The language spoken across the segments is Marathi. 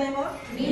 Sabemos.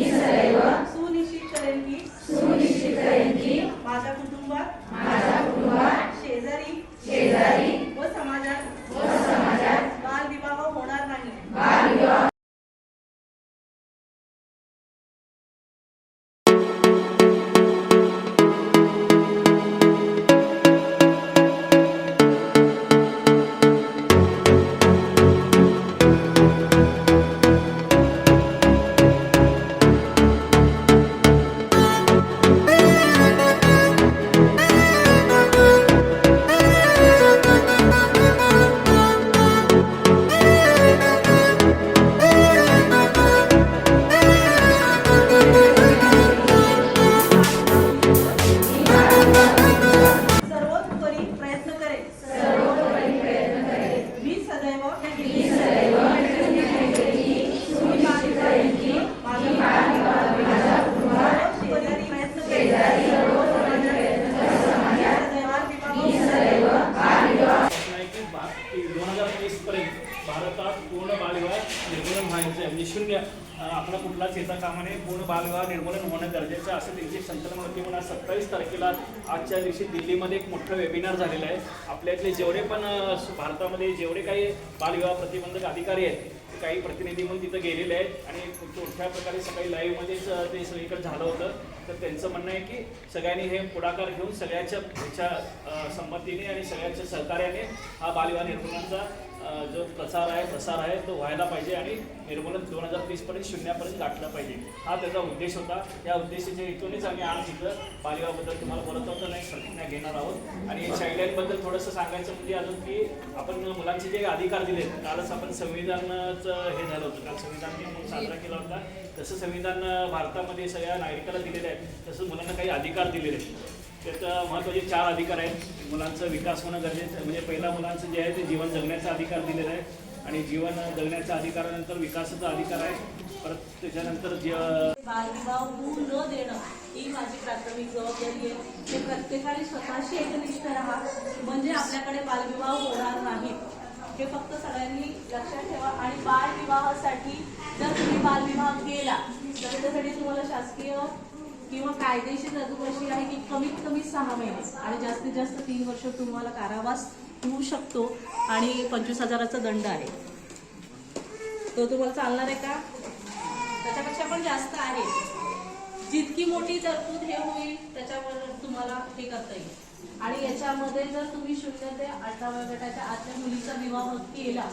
भारतात पूर्ण बालविवाह निर्मूलन व्हायचं आहे. म्हणजे शून्य आपला कुठलाच येता कामा नये पूर्ण बालविवाह निर्मूलन होणं गरजेचं असं त्यांची संकल्पना होती म्हणून आज सत्तावीस तारखेला आजच्या दिवशी दिल्लीमध्ये एक मोठं वेबिनार झालेलं आहे. आपल्यातले जेवढे पण भारतामध्ये जेवढे काही बालविवाह प्रतिबंधक अधिकारी आहेत ते काही प्रतिनिधी म्हणून तिथं गेलेले आहेत आणि मोठ्या प्रकारे सकाळी लाईव्हमध्येच ते सगळीकडे झालं होतं. तर त्यांचं म्हणणं आहे की सगळ्यांनी हे पुढाकार घेऊन सगळ्याच्या ह्याच्या संमतीने आणि सगळ्याच्या सहकार्याने हा बालविवाह निर्मूलनाचा जो प्रचार आहे प्रसार आहे तो व्हायला पाहिजे आणि निर्मूलन दोन हजार तीसपर्यंत शून्यापर्यंत गाठलं पाहिजे. हा त्याचा उद्देश होता. या उद्देशाच्या हेतूनच आम्ही आज इथं बालविवाहाबद्दल तुम्हाला बोलत होतो नाही प्रतिज्ञा घेणार आहोत. आणि चाइल्डलाईनबद्दल थोडंसं सांगायचं म्हणजे अजून की आपण मुलांचे जे अधिकार दिले कालच आपण संविधानाचं हे झालं होतं. काल संविधान दिन साजरा केला होता. तसं संविधान भारतामध्ये सगळ्या नागरिकाला दिलेलं आहे. तसंच मुलांना काही अधिकार दिलेले आहेत त्याचं महत्त्वाचे चार अधिकार आहेत. मुलांचा विकास होणं गरजेचं आहे. म्हणजे पहिला मुलांचं जे आहे ते जीवन जगण्याचा अधिकार दिलेला आहे. आणि जीवन जगण्याच्या अधिकारानंतर विकासाचा अधिकार आहे. परत त्याच्यानंतर जे बालविवाह होऊ न देणं ही माझी प्राथमिक जबाबदारी आहे. ते प्रत्येकाने स्वतःशी एकनिष्ठ राहा. म्हणजे आपल्याकडे बालविवाह होणार नाही. हे फक्त सगळ्यांनी लक्षात ठेवा. आणि बालविवाहासाठी जर तुम्ही बालविवाह केला तर त्याच्यासाठी तुम्हाला शासकीय किंवा कायदेशीर तरतूद अशी आहे की कमीत कमी सहा महिने आणि जास्तीत जास्त तीन वर्ष तुम्हाला कारावास होऊ शकतो आणि पंचवीस हजाराचा दंड आहे. तो तुम्हाला चालणार आहे का? त्याच्यापेक्षा पण जास्त आहे. जितकी मोठी तरतूद हे होईल त्याच्यावर तुम्हाला हे करता येईल. आणि याच्यामध्ये जर तुम्ही शून्य ते अठराव्या गटाच्या आतल्या मुलीचा विवाह केला